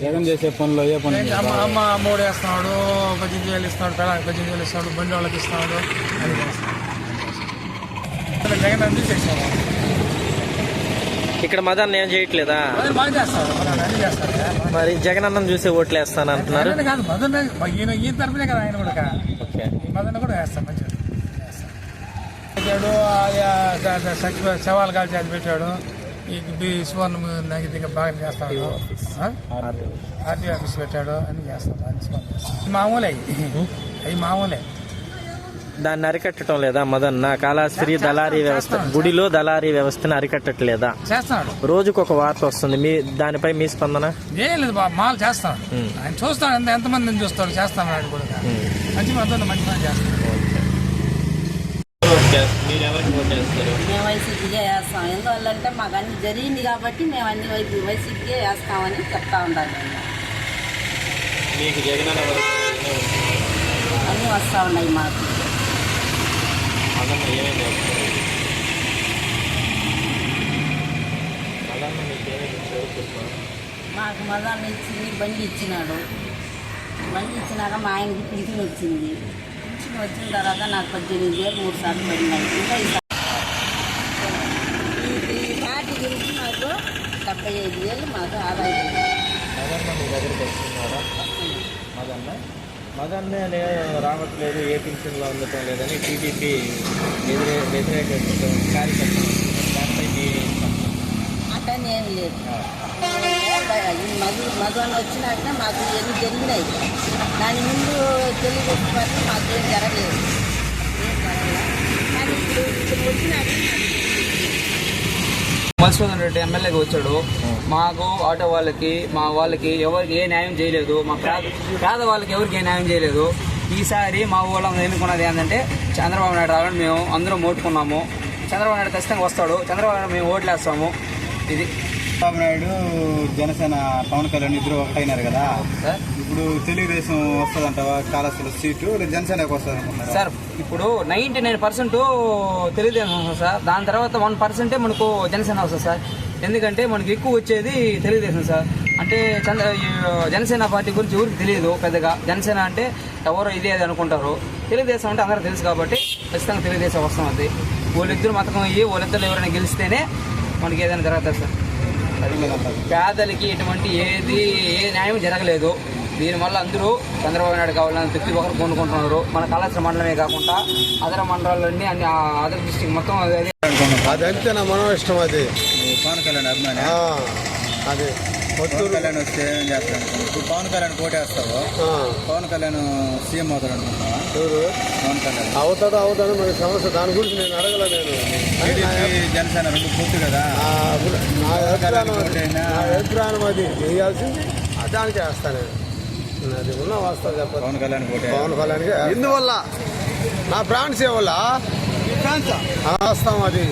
జగన్ చేసే పనులు ఏ ఏంటి? అమ్మ అమ్మ అమ్మోడు వేస్తున్నాడు పద్దెనిమిది వేలు ఇస్తున్నాడు పిల్లలకి పద్దెనిమిది వేలు ఇస్తున్నాడు బండి వాళ్ళకి ఇస్తున్నాడు అని జగన్ అన్ని ఇక్కడ మదన్ ఏం చేయట్లేదా? అదే బాగా చేస్తాడు మన అన్ని చేస్తాడు. మరి జగన్ అన్నం చూసి ఓట్లు వేస్తాను అంటున్నారు. కాదు మదన్ ఈయన తరపునే కదా ఆయన కూడా. ఈ మదన్ కూడా మంచిది. పెట్టాడు కాల్చి అది పెట్టాడు. ఈ సువర్ణ బాగా చేస్తాడు? ఆర్టీ ఆఫీస్ పెట్టాడు అన్ని చేస్తాం అన్ని పనులు చేస్తాం. మామూలే. అవి మామూలే. దాన్ని అరికట్టడం లేదా మదన్? నా కాళాశ్రీ దళారీ వ్యవస్థ. గుడిలో దళారీ వ్యవస్థను అరికట్టట్లేదా? చేస్తున్నాడు రోజుకు ఒక వార్త వస్తుంది. మీ దానిపై మీ స్పందన? ఏం లేదు బాబు మాలు చేస్తాడు. ఉమ్. ఆయన చూస్తాడు ఎంత ఎంతమందిని చూస్తాడు చేస్తాడు ఆయన కూడా. మంచి మంది మంచి పని చేస్తాడు మీరు ఎవరికి ఓట్ వైసీపీకే వేస్తాం. ఎందువల్లంటే మాకు అన్ని జరిగింది కాబట్టి మేము అన్ని వైపు వైసీపీకే వేస్తామని చెప్తా ఉండాలి అన్న వస్తూ ఉన్నాయి మాకు. మీకు మదాన్ని ఇచ్చింది బండి ఇచ్చినాడు. బండి ఇచ్చినాక మా ఆయనకి పింఛన్ వచ్చింది. పింఛన్ వచ్చిన తర్వాత నాకు పద్దెనిమిది వేలు మూడు సార్లు పడినాయి. ఇంకా ఈ సా- ఈ- ఈ పార్టీ గురించి మాకు డెబ్బై ఐదు వేలు మాకు ఆదాయం మదన్న మీ దగ్గరికి వస్తున్నారా మదన్న మదన్నే నేను రావట్లేదు ఏ పింఛన్లో ఉండటం లేదని టీడీపీ ఎదురే వ్యతిరేక కార్యకర్తలు దానిపై మీ ఏం లేదు. మధు మధు అని వచ్చినాక మాకు ఎన్ని జరిగినాయి. దాని ముందు తెలుగు మాకు ఏం జరగలేదు ఏం జరగలేదు కానీ ఇప్పుడు ఇప్పుడు వచ్చినాక మధుసూదన్ రెడ్డి ఎమ్మెల్యేగా వచ్చాడు మాకు ఆటో వాళ్ళకి మా వాళ్ళకి ఎవరికి ఏ న్యాయం చేయలేదు. మా పేద వాళ్ళకి ఎవరికి ఏ న్యాయం చేయలేదు. ఈసారి మా ఊళ్ళో ఎన్నుకున్నది ఏంటంటే చంద్రబాబు నాయుడు రావాలని మేము అందరం ఓటుకున్నాము. చంద్రబాబు నాయుడు ఖచ్చితంగా వస్తాడు. చంద్రబాబు నాయుడు మేము ఓట్లేస్తాము. ఇది చంద్రబాబు నాయుడు జనసేన పవన్ కళ్యాణ్ ఇద్దరు ఒకటైనారు కదా. సార్. ఇప్పుడు తెలుగుదేశం వస్తుందంటావా? కాళాశ్రీలో సీటు లేదా జనసేనకు వస్తుంది సార్ ఇప్పుడు నైంటీ నైన్ పర్సెంట్ తెలుగుదేశం వస్తుంది సార్. దాని తర్వాత వన్ పర్సెంటే మనకు జనసేన వస్తుంది సార్. ఎందుకంటే మనకి ఎక్కువ వచ్చేది తెలుగుదేశం సార్. అంటే చంద్ర జనసేన పార్టీ గురించి ఎవరికి తెలియదు పెద్దగా. జనసేన అంటే ఎవరు ఇదే అది అనుకుంటారు. తెలుగుదేశం అంటే అందరికీ తెలుసు కాబట్టి ఖచ్చితంగా తెలుగుదేశం వస్తాం అది వాళ్ళిద్దరు మతకం అయ్యి వాళ్ళిద్దరు ఎవరైనా గెలిస్తేనే మనకి ఏదైనా జరుగుతుంది సార్. పేదలకి ఎటువంటి ఏది ఏ న్యాయం జరగలేదు. దీనివల్ల అందరూ చంద్రబాబు నాయుడు కావాలని ప్రతి ఒక్కరు కొనుక్కుంటున్నారు మన కళాశాల మండలమే కాకుండా అదర మండలాలన్నీ అన్ని అదర్ డిస్టిక్ మొత్తం అదే అది అంతే నా మనం ఇష్టం అది పవన్ కళ్యాణ్ అభిమాని. ఆ, అది. పవన్ కళ్యాణ్ వస్తే ఏం చేస్తాను? ఇప్పుడు పవన్ కళ్యాణ్ పోటేస్తావు ఆ, పవన్ కళ్యాణ్ సీఎం అవుతాడు అనుకుంటున్నావా? ఎవరు? పవన్ కళ్యాణ్. అవుతాడో అవుతాడో మనకి సమస్య. దాని గురించి నేను అడగల నేను. అని నా- టీడీపీ జనసేన రెండు పొత్తు కదా? అభిప్రాయం అది. నా అభిప్రాయం అది చేయాల్సింది దానికి వేస్తాను. అది ఉన్న వాస్తవం చెప్పదు పవన్ కళ్యాణ్ పోటీ పవన్ కళ్యాణ్కి ఎందువల్ల నా బ్రాండ్స్ వల్ల వేస్తాం అది.